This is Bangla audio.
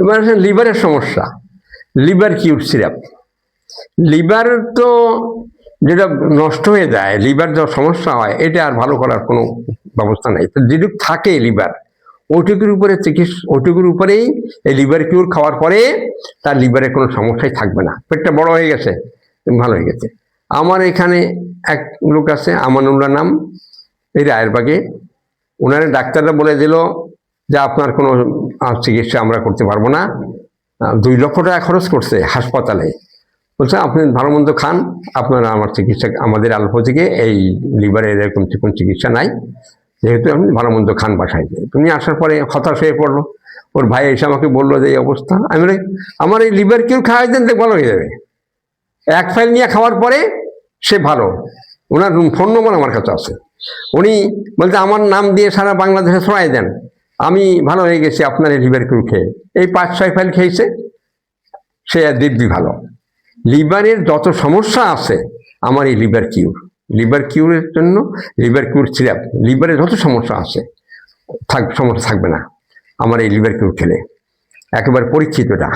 এবার হচ্ছে লিভারের সমস্যা। Liver কিউর syrup? লিভার তো যেটা নষ্ট হয়ে যায়, লিভার যা সমস্যা হয়, এটা আর ভালো করার কোনো ব্যবস্থা নেই। তো যেটুকু থাকে লিভার ওইটুকুর উপরে চিকিৎসা ওইটুকুর উপরেই এই লিভার কিউর খাওয়ার পরে তার লিভারে কোনো সমস্যাই থাকবে না। পেটটা বড় হয়ে গেছে, ভালো হয়ে গেছে। আমার এখানে এক লোক আছে আমানুল্লাহ নাম, এই রায়েরবাগে ওনার ডাক্তাররা বলে দিল যে আপনার কোনো চিকিৎসা আমরা করতে পারব না। দুই লক্ষ টাকা খরচ করছে হাসপাতালে। বলছে, আপনি ভালো মন্দ খান, আপনারা আমার চিকিৎসা, আমাদের আলফো থেকে এই লিভারের এরকম কোনো চিকিৎসা নাই। যেহেতু আপনি ভালো মন্দ খান বাসায় তুমি আসার পরে হতাশ হয়ে পড়ল। ওর ভাই এসে আমাকে বলল যে, এই অবস্থা। আমি আমার এই লিভার কেউ খাওয়াই দেন ভালো হয়ে যাবে। এক ফাইল নিয়ে খাওয়ার পরে সে ভালো। ওনার ফোন নম্বর আমার কাছে আছে। উনি বলতে আমার নাম দিয়ে সারা বাংলাদেশে ছড়াই দেন। আমি ভালো হয়ে গেছি, আপনার লিভার কিউ খেয়ে। এই পাঁচ, ছয় ফাইল খেয়েছে, সে দিব্যি ভালো। লিভারের যত সমস্যা আছে, আমার এই লিভার কিউর লিভার কিউরের জন্য লিভার কিউর সিরাপ লিভারের যত সমস্যা আছে, থাক, সমস্যা থাকবে না, আমার এই লিভার কিউর খেলে। একেবারে পরীক্ষিতটা